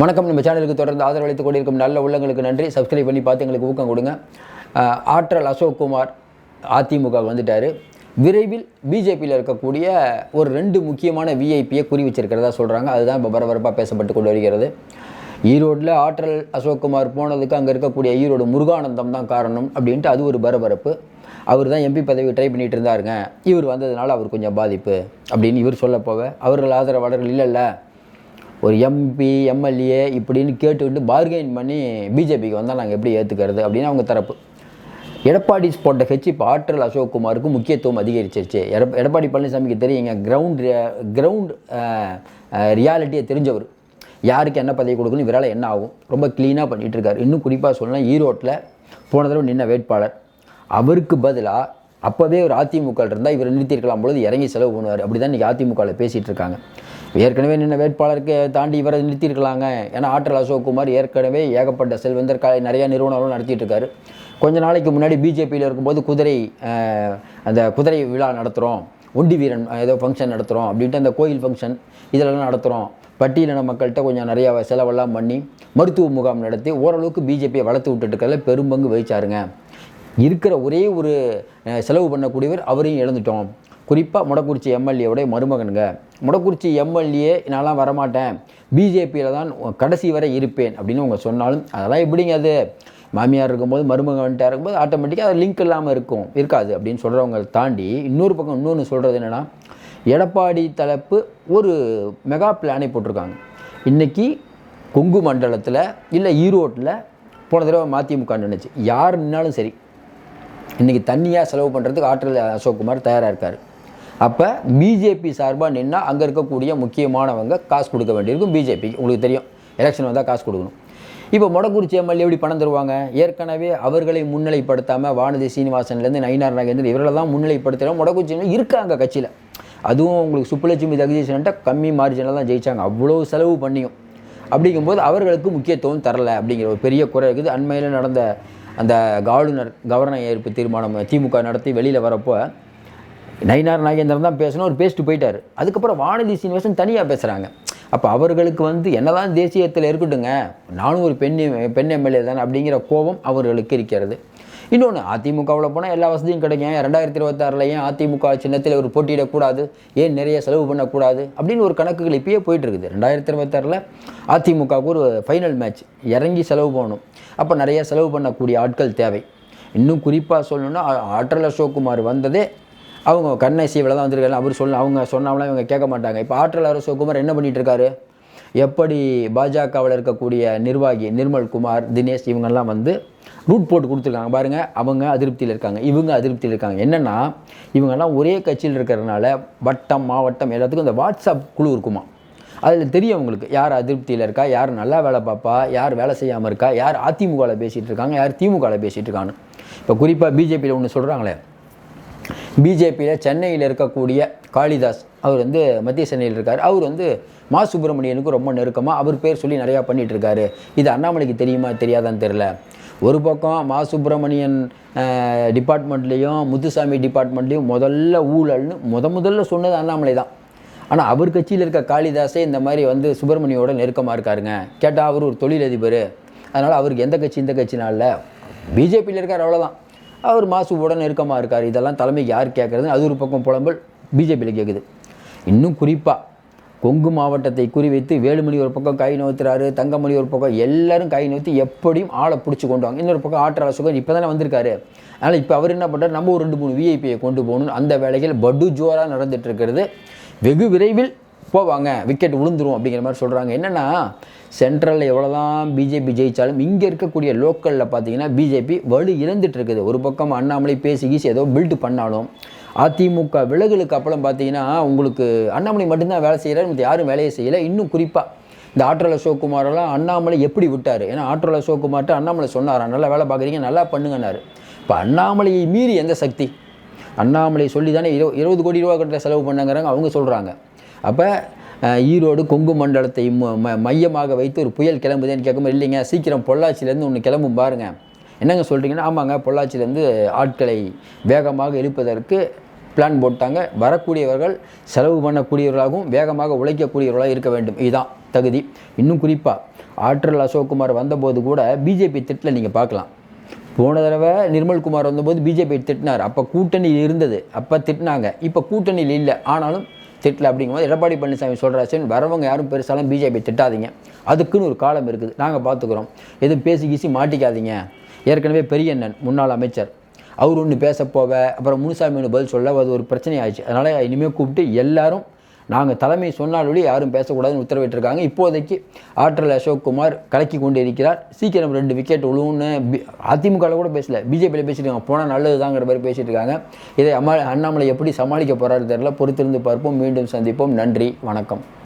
வணக்கம். நம்ம சேனலுக்கு தொடர்ந்து ஆதரவளித்துக் கொண்டிருக்கும் நல்ல உள்ளங்களுக்கு நன்றி. சப்ஸ்கிரைப் பண்ணி பார்த்து எங்களுக்கு ஊக்கம் கொடுங்க. ஆற்றல் அசோக் குமார் அதிமுக வந்துட்டார். விரைவில் பிஜேபியில் இருக்கக்கூடிய ஒரு ரெண்டு முக்கியமான விஐபியை குறி வச்சிருக்கிறதா சொல்கிறாங்க அதுதான் இப்போ பரபரப்பாக பேசப்பட்டு கொண்டு வருகிறது. ஈரோட்டில் ஆற்றல் அசோக்குமார் போனதுக்கு அங்கே இருக்கக்கூடிய ஈரோடு முருகானந்தம் தான் காரணம் அப்படின்ட்டு அது ஒரு பரபரப்பு. அவர் தான் எம்பி பதவி ட்ரை பண்ணிட்டு இருந்தாருங்க. இவர் வந்ததுனால அவர் கொஞ்சம் பாதிப்பு அப்படின்னு இவர் சொல்லப்போக அவர்கள் ஆதரவாளர்கள் இல்லைல்ல. ஒரு எம்பி எம்எல்ஏ இப்படின்னு கேட்டுக்கிட்டு பார்கெயின் பண்ணி பிஜேபிக்கு வந்தால் நாங்கள் எப்படி ஏற்றுக்கிறது அப்படின்னு அவங்க தரப்பு. எடப்பாடி போட்ட கட்சி இப்போ ஆற்றல் அசோக்குமாருக்கு முக்கியத்துவம் அதிகரிச்சிருச்சு. எடப் எடப்பாடி பழனிசாமிக்கு தெரியுங்க கிரவுண்ட் கிரவுண்ட் ரியாலிட்டியை தெரிஞ்சவர். யாருக்கு என்ன பதவி கொடுக்கணும் இவரால் என்ன ஆகும்? ரொம்ப க்ளீனாக பண்ணிகிட்ருக்காரு இன்னும் குறிப்பாக சொல்லலாம் ஈரோட்டில் போன தடவை நின்ன வேட்பாளர். அவருக்கு பதிலாக அப்போவே ஒரு அதிமுக இருந்தால் இவர் நிறுத்தியிருக்கலாம் பொழுது இறங்கி செலவு பண்ணுவார். அப்படி தான் இன்றைக்கி அதிமுகவில் பேசிகிட்டு இருக்காங்க ஏற்கனவே நின்ன வேட்பாளருக்கு தாண்டி இவரை நிறுத்தியிருக்கலாங்க. ஏன்னா ஆற்றல் அசோக்குமார் ஏற்கனவே ஏகப்பட்ட செல்வந்தர் கலை நிறையா நிறுவனங்களும் நடத்திட்டு இருக்காரு கொஞ்ச நாளைக்கு முன்னாடி பிஜேபியில் இருக்கும்போது குதிரை அந்த குதிரை விழா நடத்துகிறோம் ஒண்டி வீரன் ஏதோ ஃபங்க்ஷன் நடத்துகிறோம் அப்படின்ட்டு அந்த கோயில் ஃபங்க்ஷன் இதெல்லாம் நடத்துகிறோம் பட்டியலின மக்கள்கிட்ட கொஞ்சம் நிறையா செலவெல்லாம் பண்ணி மருத்துவ முகாம் நடத்தி ஓரளவுக்கு பிஜேபியை வளர்த்து விட்டுட்டு பெரும்பங்கு வகிச்சாருங்க. இருக்கிற ஒரே ஒரு செலவு பண்ணக்கூடியவர் அவரையும் இழந்துட்டோம். குறிப்பாக முடக்குறிச்சி எம்எல்ஏவுடைய மருமகனுங்க. முடக்குறிச்சி எம்எல்ஏ நான்லாம் வரமாட்டேன். பிஜேபியில் தான் கடைசி வரை இருப்பேன் அப்படின்னு அவங்க சொன்னாலும் அதெல்லாம் எப்படிங்க அது? மாமியார் இருக்கும்போது மருமகன் வந்துட்டா இருக்கும்போது ஆட்டோமேட்டிக்காக அது லிங்க் இல்லாமல் இருக்கும். இருக்காது அப்படின்னு சொல்கிறவங்க தாண்டி இன்னொரு பக்கம் இன்னொன்று சொல்கிறது என்னென்னா எடப்பாடி தலைப்பு ஒரு மெகா பிளானை போட்டிருக்காங்க. இன்றைக்கி கொங்கு மண்டலத்தில் இல்லை ஈரோட்டில் போன தடவை மதிமுக நின்றுச்சு யார் நின்னாலும் சரி இன்றைக்கி தண்ணியாக செலவு பண்ணுறதுக்கு ஆற்றல் அசோக்குமார் தயாராக இருக்கார். அப்போ பிஜேபி சார்பாக நின்னால் அங்கே இருக்கக்கூடிய முக்கியமானவங்க காசு கொடுக்க வேண்டியிருக்கும் பிஜேபிக்கு உங்களுக்கு தெரியும். எலெக்ஷன் வந்தால் காசு கொடுக்கணும். இப்போ மொடக்குறிச்சி எம்எல்ஏ எப்படி பணம் தருவாங்க? ஏற்கனவே அவர்களை முன்னிலைப்படுத்தாமல் வானதி சீனிவாசன்லேருந்து நயினார் நாகேந்திரன் இவர்களை தான் முன்னிலைப்படுத்துகிறோம் மொடக்குறிச்சி இருக்காங்க கட்சியில். அதுவும் உங்களுக்கு சுப்புலட்சுமி ஜெகதீசன்ட்ட கம்மி மார்ஜினில் தான் ஜெயிச்சாங்க. அவ்வளோ செலவு பண்ணியும். அப்படிங்கும்போது அவர்களுக்கு முக்கியத்துவம் தரல அப்படிங்கிற ஒரு பெரிய குறை இருக்குது. அண்மையில் நடந்த அந்த ஆளுநர் கவர்னர் ஏற்பு தீர்மானம் திமுக நடத்தி வெளியில் வரப்போ நயினார் நாகேந்திரன் தான் பேசணும் அவர் பேசிட்டு போயிட்டார். அதுக்கப்புறம் வானதி சீனிவாசன் தனியாக பேசுகிறாங்க அப்போ அவர்களுக்கு வந்து என்னதான் தேசியத்தில் இருக்கட்டுங்க நானும் ஒரு பெண் பெண் எம்எல்ஏ தானே அப்படிங்கிற கோபம் அவர்களுக்கு இருக்கிறது. இன்னொன்று அதிமுகவில் போனால் எல்லா வசதியும் கிடைக்கும். ரெண்டாயிரத்தி இருபத்தாறில் ஏன் அதிமுக சின்னத்தில் ஒரு போட்டியிடக்கூடாது ஏன் நிறைய செலவு பண்ணக்கூடாது அப்படின்னு ஒரு கணக்குகள் இப்பயே போயிட்டுருக்குது. ரெண்டாயிரத்தி இருபத்தாறில் அதிமுகவுக்கு ஒரு ஃபைனல் மேட்ச் இறங்கி செலவு பண்ணணும் அப்போ நிறைய செலவு பண்ணக்கூடிய ஆட்கள் தேவை. இன்னும் குறிப்பாக சொல்லணும்னா ஆற்றல் அசோக்குமார் வந்ததே அவங்க கண்ணை சீவில் தான் வந்திருக்காங்க அவர் சொல்ல அவங்க சொன்னாலும் இவங்க கேட்க மாட்டாங்க. இப்போ ஆற்றல் அசோக்குமார் என்ன பண்ணிட்டு இருக்காரு எப்படி பாஜகவில் இருக்கக்கூடிய நிர்வாகி நிர்மல் குமார் தினேஷ் இவங்கெல்லாம் வந்து ரூட் போட்டு கொடுத்துருக்காங்க. பாருங்கள் அவங்க அதிருப்தியில் இருக்காங்க. இவங்க அதிருப்தியில் இருக்காங்க. என்னென்னா இவங்கெல்லாம் ஒரே கட்சியில் இருக்கிறதுனால வட்டம் மாவட்டம் எல்லாத்துக்கும் இந்த வாட்ஸ்அப் குழு இருக்குமா? அதில் தெரியும் அவங்களுக்கு யார் அதிருப்தியில் இருக்கா? யார் நல்லா வேலை பார்ப்பா யார் வேலை செய்யாமல் இருக்கா? யார் அதிமுகவில் பேசிகிட்டு இருக்காங்க? யார் திமுகவில் பேசிகிட்டு இருக்கான்னு. இப்போ குறிப்பாக பிஜேபியில் ஒன்று சொல்கிறாங்களே பிஜேபியில் சென்னையில் இருக்கக்கூடிய காளிதாஸ் அவர் வந்து மத்திய சென்னையில் இருக்கார். அவர் வந்து மா. சுப்பிரமணியனுக்கு ரொம்ப நெருக்கமாக அவர் பேர் சொல்லி நிறையா பண்ணிட்டு இருக்காரு. இது அண்ணாமலைக்கு தெரியுமா தெரியாதான்னு தெரில ஒரு பக்கம் மா. சுப்பிரமணியன் டிபார்ட்மெண்ட்லேயும் முத்துசாமி டிபார்ட்மெண்ட்லேயும் முதல்ல ஊழல்னு முத முதல்ல சொன்னது அண்ணாமலை தான். ஆனால் அவர் கட்சியில் இருக்க காளிதாஸே இந்த மாதிரி வந்து சுப்பிரமணியோட நெருக்கமாக இருக்காருங்க. கேட்டால் அவர் ஒரு தொழிலதிபர். அதனால் அவருக்கு எந்த கட்சி இந்த கட்சினால இல்லை. பிஜேபியில் இருக்கார் அவ்வளோதான் அவர் மாசுவோட நெருக்கமாக இருக்கார். இதெல்லாம் தலைமைக்கு யார் கேட்குறது அது ஒரு பக்கம் புலம்பல் பிஜேபியில் கேட்குது இன்னும் குறிப்பாக கொங்கு மாவட்டத்தை குறிவைத்து வேலுமணி ஒரு பக்கம் கை நோத்துறாரு தங்கமணி ஒரு பக்கம் எல்லாரும் கை நோத்தி எப்படியும் ஆளை பிடிச்சி கொண்டு வாங்க. இன்னொரு பக்கம் ஆற்றல சுகர் இப்போ தானே வந்திருக்காரு. அதனால் இப்போ அவர் என்ன பண்ணுறாரு நம்ம ஒரு ரெண்டு மூணு விஐபியை கொண்டு போகணும்னு அந்த வேலைகள் படு ஜோராக நடந்துட்டு இருக்கிறது. வெகு விரைவில் போவாங்க விக்கெட் விழுந்துரும் அப்படிங்கிற மாதிரி சொல்கிறாங்க என்னென்னா சென்ட்ரலில் எவ்வளோ தான் பிஜேபி ஜெயித்தாலும் இங்கே இருக்கக்கூடிய லோக்கலில் பார்த்தீங்கன்னா பிஜேபி வலு இழந்துட்டுருக்குது ஒரு பக்கம் அண்ணாமலை பேசி கீசி ஏதோ பில்டு பண்ணாலும் அதிமுக விலகலுக்கு அப்புறம் பார்த்தீங்கன்னா உங்களுக்கு அண்ணாமலை மட்டும்தான் வேலை செய்கிறார் மற்ற யாரும் வேலையை செய்யலை. இன்னும் குறிப்பாக இந்த ஆற்றல் அசோக்குமாரெல்லாம் அண்ணாமலை எப்படி விட்டார்? ஏன்னா ஆற்றல் அசோக்குமார்ட்ட அண்ணாமலை சொன்னாரா? நல்லா வேலை பார்க்குறீங்க நல்லா பண்ணுங்கன்னாரு. இப்போ அண்ணாமலையை மீறி எந்த சக்தி? அண்ணாமலை சொல்லி தானே இருபது கோடி ரூபா கிட்ட செலவு பண்ணுங்கிறாங்க அவங்க சொல்கிறாங்க அப்போ ஈரோடு கொங்கு மண்டலத்தை ம- ம- மையமாக வைத்து ஒரு புயல் கிளம்புதேன்னு கேட்கும்போது இல்லைங்க சீக்கிரம் பொள்ளாச்சியிலேருந்து ஒன்று கிளம்பும் பாருங்கள் என்னங்க சொல்கிறீங்கன்னா ஆமாங்க பொள்ளாச்சியிலேருந்து ஆட்களை வேகமாக இழுப்பதற்கு பிளான் போட்டாங்க. வரக்கூடியவர்கள் செலவு பண்ணக்கூடியவர்களாகவும் வேகமாக உழைக்கக்கூடியவர்களாக இருக்க வேண்டும். இதுதான் தகுதி. இன்னும் குறிப்பாக ஆற்றல் அசோக்குமார் வந்தபோது கூட பிஜேபி திட்டில் நீங்கள் பார்க்கலாம். போன தடவை நிர்மல்குமார் வந்தபோது பிஜேபி திட்டினார். அப்போ கூட்டணியில் இருந்தது. அப்போ திட்டினாங்க. இப்போ கூட்டணியில் இல்லை. ஆனாலும் திட்டல அப்படிங்கும்போது எடப்பாடி பழனிசாமி சொல்கிறாச்சு வரவங்க யாரும் பெருசாலும் பிஜேபி திட்டாதீங்க. அதுக்குன்னு ஒரு காலம் இருக்குது. நாங்கள் பார்த்துக்குறோம் எதுவும் பேசி கீசி மாட்டிக்காதீங்க. ஏற்கனவே பெரியண்ணன் முன்னாள் அமைச்சர். அவர் ஒன்று பேச அப்புறம் முனுசாமி ஒன்று பதில் சொல்ல அது ஒரு பிரச்சனை ஆயிடுச்சு அதனால் இனிமேல் கூப்பிட்டு எல்லாரும் நாங்கள் தலைமை சொன்னாலொழி யாரும் பேசக்கூடாதுன்னு உத்தரவிட்டிருக்காங்க. இப்போதைக்கு ஆற்றல் அசோக் குமார் கலக்கி கொண்டு இருக்கிறார் சீக்கிரம் ரெண்டு விக்கெட் விழுவுன்னு அதிமுகவில் கூட பேசல. பிஜேபியில் பேசிட்டு இருக்காங்க. போனால் நல்லது தாங்கிற மாதிரி பேசிட்டு இருக்காங்க. இதை அம்மா அண்ணாமலை எப்படி சமாளிக்க போகிறாரு தெரியல. பொறுத்திருந்து பார்ப்போம். மீண்டும் சந்திப்போம். நன்றி. வணக்கம்.